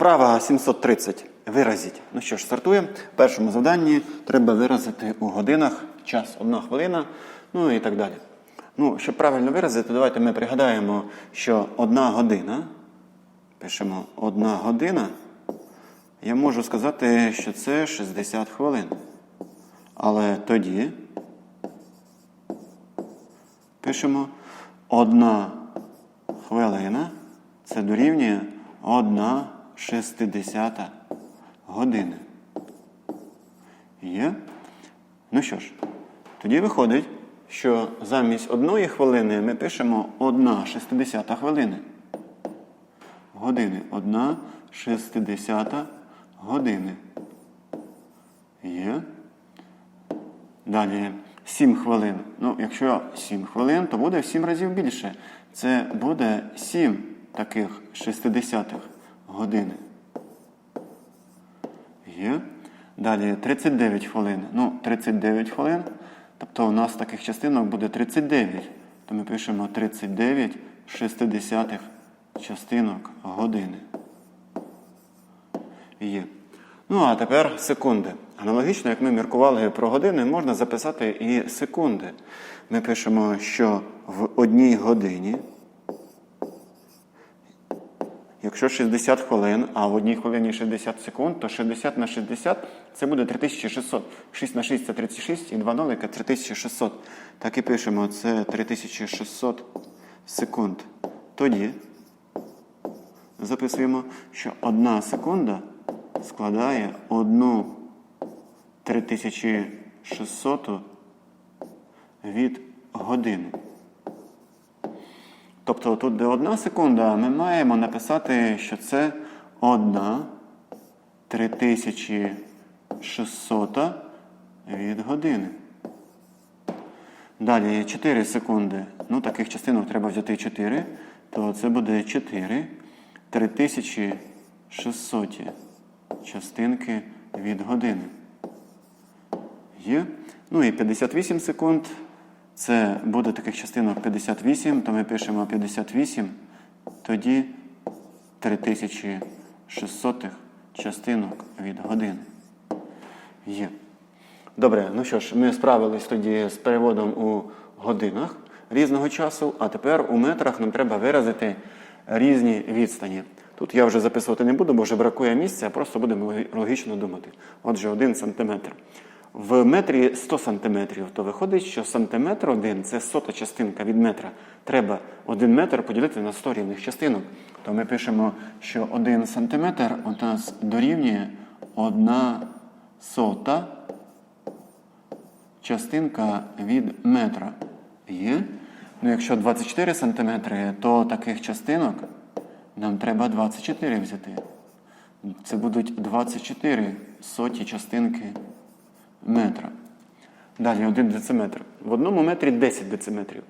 Вправа 730. Виразіть. Ну що ж, стартуємо. В першому завданні треба виразити у годинах час, одна хвилина, ну і так далі. Ну, щоб правильно виразити, давайте ми пригадаємо, що одна година, пишемо одна година, я можу сказати, що це 60 хвилин. Але тоді пишемо одна хвилина, це дорівнює одна шестидесята години. Є? Ну що ж, тоді виходить, що замість одної хвилини ми пишемо одна шестидесята хвилини. Години. Одна шестидесята години. Є. Далі 7 хвилин. Ну, якщо 7 хвилин, то буде в 7 разів більше. Це буде 7 таких 60-х години. Є. Далі 39 хвилин. Ну, 39 хвилин. Тобто у нас таких частинок буде 39. То ми пишемо 39 60-х частинок години. Є. Ну, а тепер секунди. Аналогічно, як ми міркували про години, можна записати і секунди. Ми пишемо, що в одній годині, якщо 60 хвилин, а в одній хвилині 60 секунд, то 60 на 60 це буде 3600. 6 на 6 це 36 і 2 нолика 3600. Так і пишемо, це 3600 секунд. Тоді записуємо, що одна секунда складає одну 3600 від години. Тобто тут, де одна секунда, ми маємо написати, що це одна 3600 від години. Далі 4 секунди. Ну, таких частинок треба взяти 4, то це буде 4 3600 частинки від години. Є. Ну і 58 секунд. Це буде таких частинок 58, то ми пишемо 58, тоді 3600 частинок від години. Є. Добре, ну що ж, ми справились тоді з переводом у годинах різного часу, а тепер у метрах нам треба виразити різні відстані. Тут я вже записувати не буду, бо вже бракує місця, просто будемо логічно думати. Отже, 1 сантиметр. В метрі 100 сантиметрів, то виходить, що сантиметр один це сота частинка від метра. Треба 1 метр поділити на 100 рівних частинок. То ми пишемо, що 1 сантиметр у нас дорівнює 1 сота частинка від метра. Є? Ну, якщо 24 сантиметри, то таких частинок нам треба 24 взяти. Це будуть 24 соті частинки метра. Далі 1 дециметр. В одному метрі 10 дециметрів.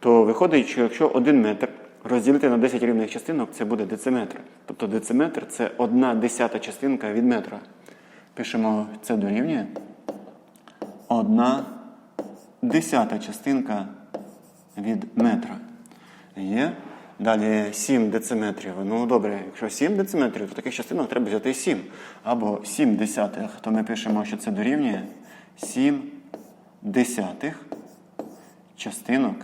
То виходить, що якщо 1 метр розділити на 10 рівних частинок, це буде дециметр. Тобто дециметр це 1 десята частинка від метра. Пишемо, це дорівнює 1 десята частинка від метра. Є. Далі 7 дециметрів. Ну добре, якщо 7 дециметрів, то таких частинок треба взяти 7. Або 7 десятих, то ми пишемо, що це дорівнює 7 десятих частинок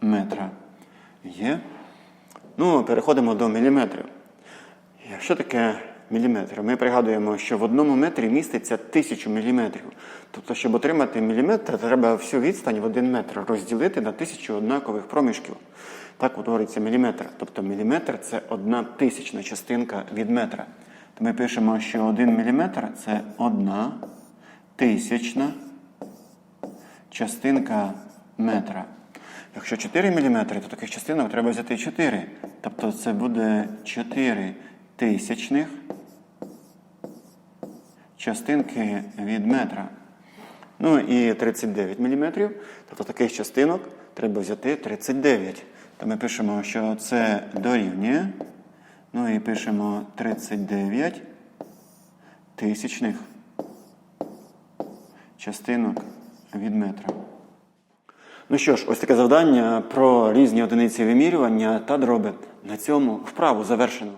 метра. Є. Ну, переходимо до міліметрів. Що таке міліметр? Ми пригадуємо, що в одному метрі міститься 1000 міліметрів. Тобто, щоб отримати міліметр, треба всю відстань в один метр розділити на тисячу однакових проміжків. Так утворюється міліметр. Тобто міліметр це одна тисячна частинка від метра. То ми пишемо, що один міліметр це одна тисячна частинка метра. Якщо 4 мм, то таких частинок треба взяти 4. Тобто це буде 4 тисячних частинки від метра. Ну і 39 мм. Тобто таких частинок треба взяти 39. То ми пишемо, що це дорівнює. Ну і пишемо 39 тисячних частинок від метра. Ну що ж, ось таке завдання про різні одиниці вимірювання та дроби. На цьому вправу завершено.